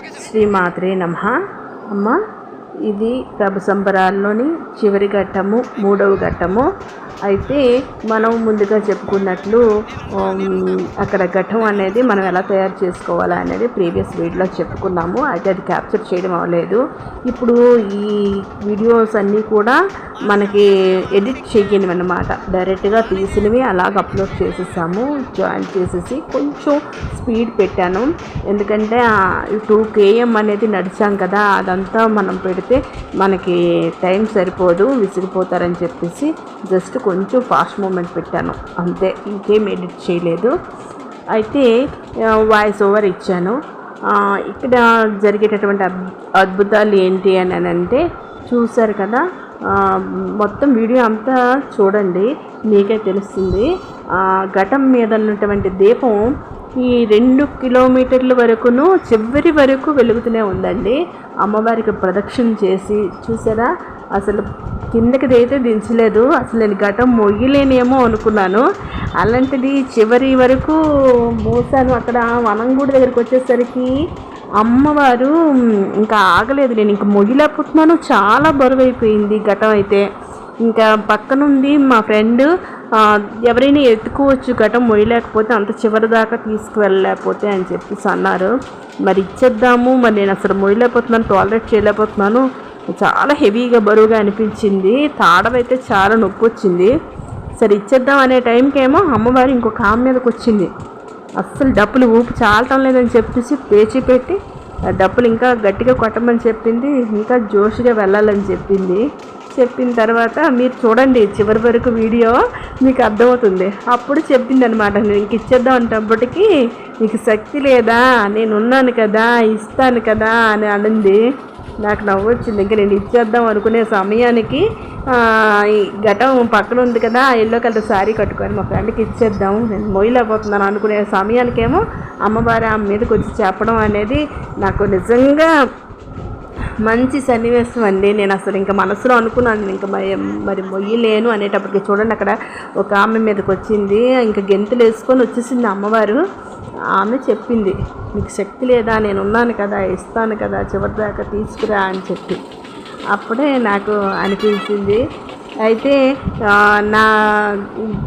శ్రీమాత్రే నమ. అమ్మ ఇది ప్రభు సంబరాల్లోని చివరి ఘట్టము మూడవ ఘట్టము. అయితే మనం ముందుగా చెప్పుకున్నట్లు అక్కడ ఘట్టం అనేది మనం ఎలా తయారు చేసుకోవాలా అనేది ప్రీవియస్ వీడియోలో చెప్పుకున్నాము. అయితే అది క్యాప్చర్ చేయడం అవ్వలేదు. ఇప్పుడు ఈ వీడియోస్ అన్నీ కూడా మనకి ఎడిట్ చేయనివి అనమాట డైరెక్ట్గా తీసినవి అలాగ అప్లోడ్ చేసేసాము జాయిన్ చేసేసి కొంచెం స్పీడ్ పెట్టాను. ఎందుకంటే టూ కేఎం అనేది నడిచాం కదా అదంతా మనం పెడితే మనకి టైం సరిపోదు విసిగిపోతారని చెప్పేసి జస్ట్ కొంచెం ఫాస్ట్ మూమెంట్ పెట్టాను. అంతే ఇంకేం ఎడిట్ చేయలేదు. అయితే వాయిస్ ఓవర్ ఇచ్చాను. ఇక్కడ జరిగేటటువంటి అద్భుతాలు ఏంటి అని అంటే చూశారు కదా మొత్తం వీడియో అంతా చూడండి మీకే తెలుస్తుంది. ఘటం మీద ఉన్నటువంటి దీపం ఈ రెండు కిలోమీటర్ల వరకును చివరి వరకు వెలుగుతూనే ఉందండి. అమ్మవారికి ప్రదక్షిణ చేసి చూసారా? అసలు కిందకి అయితే దించలేదు. అసలు నేను ఘటం మొయ్యలేనేమో అనుకున్నాను. అలాంటిది చివరి వరకు మోసాను. అక్కడ వనంగూడి దగ్గరికి వచ్చేసరికి అమ్మవారు ఇంకా ఆగలేదు. నేను ఇంక మొగిలేకపోతున్నాను చాలా బరువు అయిపోయింది ఘటం అయితే. ఇంకా పక్కనుంది మా ఫ్రెండ్. ఎవరైనా ఎత్తుకోవచ్చు ఘటం మొయ్యలేకపోతే అంత చివరి దాకా తీసుకువెళ్ళలేకపోతే అని చెప్పేసి అన్నారు. మరి ఇచ్చేద్దాము. మరి నేను అసలు మొయ్యలేకపోతున్నాను. టాలరేట్ చేయలేకపోతున్నాను. చాలా హెవీగా బరువుగా అనిపించింది. తాడవైతే చాలా నొప్పి వచ్చింది సరే ఇచ్చేద్దాం అనే టైంకేమో అమ్మవారు ఇంకొక ఆమె మీదకి వచ్చింది. అస్సలు డప్పులు ఊపి చాలటం లేదని చెప్పేసి పేచి పెట్టి ఆ డప్పులు ఇంకా గట్టిగా కొట్టమని చెప్పింది ఇంకా జోష్గా వెళ్ళాలని చెప్పింది. చెప్పిన తర్వాత మీరు చూడండి చివరి వరకు వీడియో మీకు అర్థమవుతుంది. అప్పుడు చెప్పింది అనమాట నేను ఇంక ఇచ్చేద్దాం అంటప్పటికీ నీకు శక్తి లేదా నేను ఉన్నాను కదా ఇస్తాను కదా అని అనింది. నాకు నవ్వు వచ్చింది ఇంకా నేను ఇచ్చేద్దాం అనుకునే సమయానికి ఘటం పక్కన ఉంది కదా ఆ ఎల్లో కలర్ శారీ కట్టుకొని మా ఫ్రెండ్కి ఇచ్చేద్దాం. నేను మొయ్యలేకపోతున్నాను అనుకునే సమయానికేమో అమ్మవారి ఆమె మీదకి వచ్చి చెప్పడం అనేది నాకు నిజంగా మంచి సన్నివేశం అండి. నేను అసలు ఇంకా మనసులో అనుకున్నాను ఇంకా మరి మరి మొయ్యలేను అనేటప్పటికి చూడండి అక్కడ ఒక ఆమె మీదకి వచ్చింది. ఇంకా గెంతులు వేసుకొని వచ్చేసింది అమ్మవారు. ఆమె చెప్పింది మీకు శక్తి లేదా? నేను ఉన్నాను కదా ఇస్తాను కదా చివరిదాకా తీసుకురా అని చెప్పి. అప్పుడే నాకు అనిపించింది అయితే నా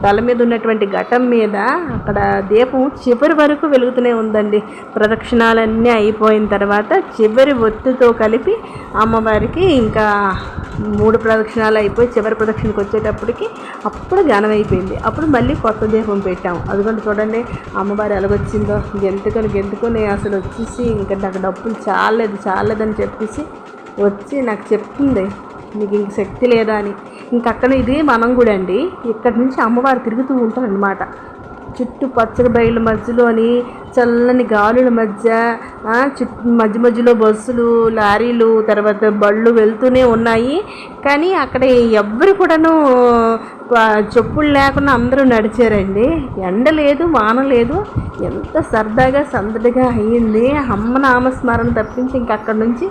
తల మీద ఉన్నటువంటి ఘటం మీద అక్కడ దీపం చివరి వరకు వెలుగుతూనే ఉందండి. ప్రదక్షిణాలన్నీ అయిపోయిన తర్వాత చివరి ఒత్తితో కలిపి అమ్మవారికి ఇంకా మూడు ప్రదక్షిణాలు అయిపోయి చివరి ప్రదక్షిణకి వచ్చేటప్పటికి అప్పుడు ఘనం అయిపోయింది అప్పుడు మళ్ళీ కొత్త దీపం పెట్టాము అదిగోండి చూడండి అమ్మవారు ఎలాగొచ్చిందో గెంతుకొని గెంతుకొని అసలు వచ్చేసి ఇంకా నాకు డబ్బులు చాలేదు చాలేదని చెప్పేసి వచ్చి నాకు చెప్తుంది నీకు ఇంక శక్తి లేదా అని. ఇంక అక్కడ ఇది మనం కూడా అండి ఇక్కడి నుంచి అమ్మవారు తిరుగుతూ ఉంటారు అనమాట చుట్టూ పచ్చడి బయలు మధ్యలోని చల్లని గాలుల మధ్య చుట్టూ మధ్య మధ్యలో బస్సులు లారీలు తర్వాత బళ్ళు వెళ్తూనే ఉన్నాయి. కానీ అక్కడ ఎవ్వరు కూడాను చెప్పులు లేకుండా అందరూ నడిచారండి. ఎండ లేదు వాన లేదు. ఎంత సరదాగా సందడిగా అయ్యింది అమ్మ నామస్మరణ తప్పించి ఇంక అక్కడి నుంచి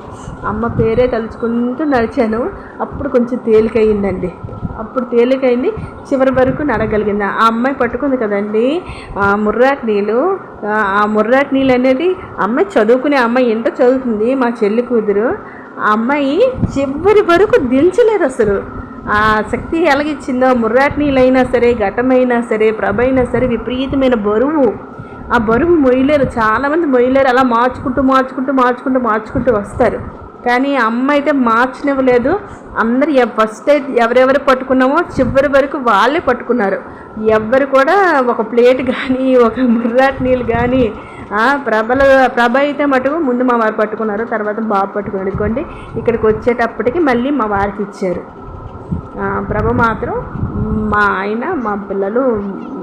అమ్మ పేరే తలుచుకుంటూ నడిచాను. అప్పుడు కొంచెం తేలికయ్యిందండి అప్పుడు తేలికైంది. చివరి వరకు నడగలిగింది. ఆ అమ్మాయి పట్టుకుంది కదండి. ఆ ముర్రాట్ నీళ్ళు. ఆ ముర్రాట్ నీళ్ళు అనేది అమ్మాయి చదువుకునే అమ్మాయి ఎంత చదువుతుంది? మా చెల్లి కూతురు. ఆ అమ్మాయి చివరి వరకు దించలేదు అసలు. ఆ శక్తి ఎలాగిచ్చిందో? ముర్రాట్ నీళ్ళైనా సరే ఘటమైనా సరే ప్రభైనా సరే విపరీతమైన బరువు. ఆ బరువు మొయ్యలేరు. చాలామంది మొయ్యలేరు. అలా మార్చుకుంటూ మార్చుకుంటూ మార్చుకుంటూ మార్చుకుంటూ వస్తారు. కానీ అమ్మ అయితే మార్చనివ్వలేదు. అందరు ఫస్ట్ అయితే ఎవరెవరు పట్టుకున్నామో చివరి వరకు వాళ్ళే పట్టుకున్నారు. ఎవ్వరు కూడా ఒక ప్లేట్ కానీ ఒక ముర్రాట్ నీళ్ళు కానీ ప్రభల ప్రభ అయితే మటుకు ముందు మా వారు పట్టుకున్నారు తర్వాత బాబు పట్టుకున్నాడు. ఇక్కడికి వచ్చేటప్పటికి మళ్ళీ మా వారికి ఇచ్చారు. ప్రభ మాత్రం మా ఆయన మా పిల్లలు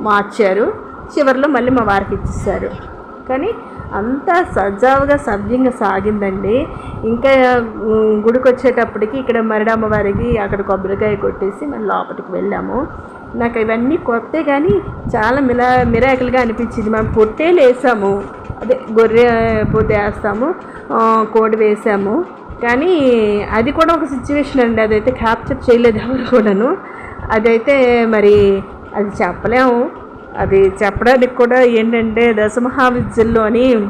మార్చారు. చివరిలో మళ్ళీ మా వారికి ఇచ్చేసారు కానీ అంతా సజావుగా సవ్యంగా సాగిందండి. ఇంకా గుడికి వచ్చేటప్పటికి ఇక్కడ మరిడమ్మ వారికి అక్కడ కొబ్బరికాయ కొట్టేసి మేము లోపలికి వెళ్ళాము. నాకు ఇవన్నీ కొత్తే కానీ చాలా మిలా మిరాకిల్గా అనిపించింది. మేము పొట్టేలు వేసాము అదే గొర్రె పోతే వేస్తాము. కోడి వేసాము. కానీ అది కూడా ఒక సిచ్యువేషన్ అండి. అదైతే క్యాప్చర్ చేయలేదు ఎవరు కూడాను. అదైతే మరి అది చెప్పలేము. అది చెప్పడానికి కూడా ఏంటంటే దశమహావిద్యల్లోని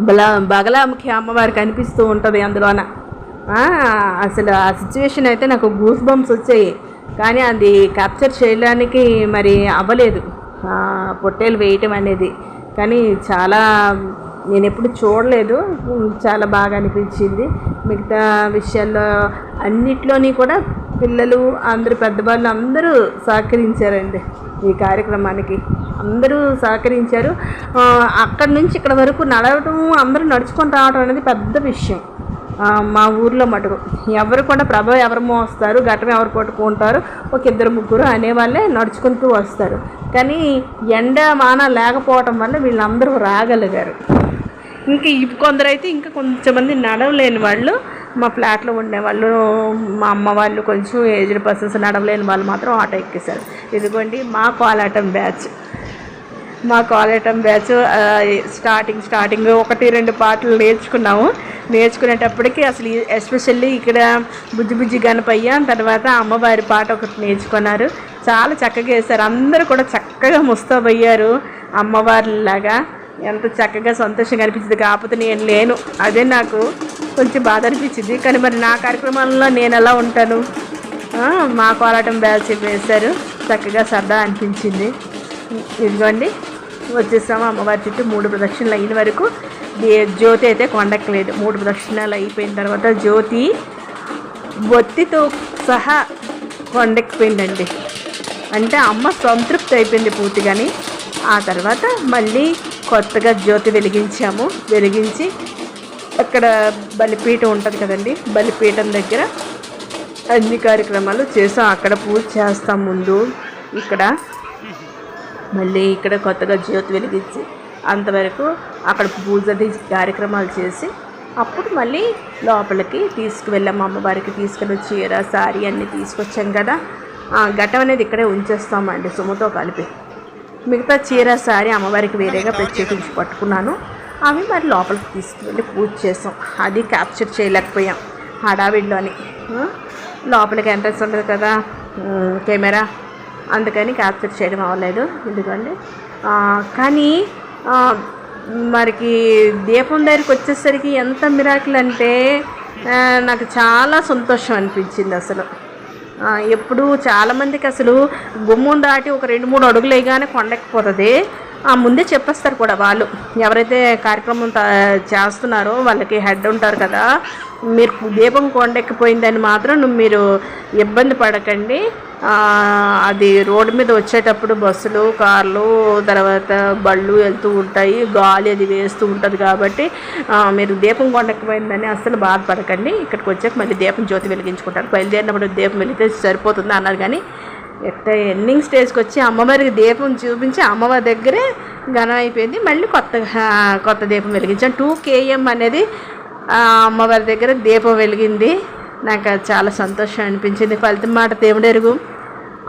బలా బగలాముఖి అమ్మవారు కనిపిస్తూ ఉంటుంది అందులోన. అసలు ఆ సిచ్యువేషన్ అయితే నాకు గూస్ బంప్స్ వచ్చాయి. కానీ అది క్యాప్చర్ చేయడానికి మరి అవ్వలేదు. పొట్టేలు వేయటం అనేది. కానీ చాలా నేను ఎప్పుడు చూడలేదు. చాలా బాగా అనిపించింది. మిగతా విషయాల్లో అన్నిట్లోని కూడా పిల్లలు అందరు పెద్దవాళ్ళు అందరూ సహకరించారండి ఈ కార్యక్రమానికి. అందరూ సహకరించారు. అక్కడి నుంచి ఇక్కడ వరకు నడవటం అందరూ నడుచుకొని రావడం అనేది పెద్ద విషయం. మా ఊర్లో మటుకు. ఎవరు కూడా ప్రభ ఎవరు మోస్తారు ఘటన ఎవరు పట్టుకుంటారు ఒక ఇద్దరు ముగ్గురు అనేవాళ్ళే నడుచుకుంటూ వస్తారు. కానీ ఎండ మాన లేకపోవటం వల్ల వీళ్ళందరూ రాగలిగారు. ఇంకా కొందరైతే ఇంకా కొంచెమంది నడవలేని వాళ్ళు మా ఫ్లాట్లో ఉండేవాళ్ళు మా అమ్మ వాళ్ళు కొంచెం ఏజ్డ్ పర్సన్స్ నడవలేని వాళ్ళు మాత్రం ఆటో ఎక్కేశారు. ఇదిగోండి మా కోలాటం బ్యాచ్ మా కోలాటం బ్యాచ్ స్టార్టింగ్ స్టార్టింగ్ ఒకటి రెండు పాటలు నేర్చుకున్నాము. నేర్చుకునేటప్పటికి అసలు ఎస్పెషల్లీ ఇక్కడ బుజ్జి బుజ్జి గణపయ్య తర్వాత అమ్మవారి పాట ఒకటి నేర్చుకున్నారు. చాలా చక్కగా వేశారు. అందరూ కూడా చక్కగా ముస్తాబయ్యారు. అమ్మవారిలాగా ఎంత చక్కగా సంతోషంగా అనిపించింది కాకపోతే నేను లేను. అదే నాకు కొంచెం బాధ అనిపించింది. కానీ మరి నా కార్యక్రమాల్లో నేను ఎలా ఉంటాను? మా కోలాటం బ్యాచ్ వేశారు. చక్కగా సరదా అనిపించింది. ఇదిగోండి వచ్చేసాము అమ్మవారి చుట్టూ మూడు ప్రదక్షిణలు అయిన వరకు. జ్యోతి అయితే కొండక్కలేదు. మూడు ప్రదక్షిణాలు అయిపోయిన తర్వాత జ్యోతి ఒత్తితో సహా కొండెక్కిపోయిందండి. అంటే అమ్మ సంతృప్తి అయిపోయింది పూర్తిగాని. ఆ తర్వాత మళ్ళీ కొత్తగా జ్యోతి వెలిగించాము. వెలిగించి అక్కడ బలిపీఠం ఉంటుంది కదండి బలిపీఠం దగ్గర అన్ని కార్యక్రమాలు చేసాం అక్కడ పూజ చేస్తాం ముందు ఇక్కడ. మళ్ళీ ఇక్కడ కొత్తగా జ్యోతి వెలిగించి అంతవరకు అక్కడ పూజది కార్యక్రమాలు చేసి అప్పుడు మళ్ళీ లోపలికి తీసుకువెళ్ళాం. అమ్మవారికి తీసుకుని చీర సారీ అన్నీ తీసుకొచ్చాం కదా. ఆ ఘటం అనేది ఇక్కడే ఉంచేస్తామండి సొమ్ముతో కలిపి. మిగతా చీర సారీ అమ్మవారికి వేరేగా ప్రత్యేకించి పట్టుకున్నాను. అవి మరి లోపలికి తీసుకువెళ్ళి పూజ చేసాం. అది క్యాప్చర్ చేయలేకపోయాం. హడావిడిలోని. లోపలికి ఎంట్రెన్స్ ఉంటుంది కదా. కెమెరా. అందుకని క్యాప్చర్ చేయడం అవ్వలేదు. ఎందుకంటే కానీ మరికి దీపం దగ్గరికి వచ్చేసరికి ఎంత మిరాకిల్ అంటే నాకు చాలా సంతోషం అనిపించింది అసలు. ఎప్పుడు చాలామందికి అసలు గుమ్మం దాటి ఒక రెండు మూడు అడుగులు వేయగానే కొండెక్కిపోతుంది ముందే చెప్పేస్తారు కూడా వాళ్ళు. ఎవరైతే కార్యక్రమం చేస్తున్నారో వాళ్ళకి హెడ్ ఉంటారు కదా మీరు దీపం కొండెక్కిపోయిందని మాత్రం నువ్వు మీరు ఇబ్బంది పడకండి. అది రోడ్డు మీద వచ్చేటప్పుడు బస్సులు కార్లు తర్వాత బళ్ళు వెళ్తూ ఉంటాయి గాలి అది వేస్తూ ఉంటుంది కాబట్టి మీరు దీపం కొండకపోయిందని అస్సలు బాధపడకండి. ఇక్కడికి వచ్చాక మళ్ళీ దీపం జ్యోతి వెలిగించుకుంటారు. బయలుదేరినప్పుడు దీపం వెలిగితే సరిపోతుంది అన్నారు కానీ ఎట్ట ఎండింగ్ స్టేజ్కి వచ్చి అమ్మవారికి దీపం చూపించి అమ్మవారి దగ్గరే ఘనం అయిపోయింది మళ్ళీ కొత్త కొత్త దీపం వెలిగించాం. టూ కేఎం అనేది అమ్మవారి దగ్గర దీపం వెలిగింది. నాకు అది చాలా సంతోషం అనిపించింది. ఫలితం మాట దేవుడెరుగు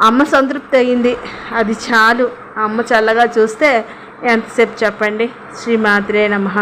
అమ్మ సంతృప్తి అయింది అది చాలు. అమ్మ చల్లగా చూస్తే ఎంతసేపు చెప్పండి? శ్రీమాత్రే నమః.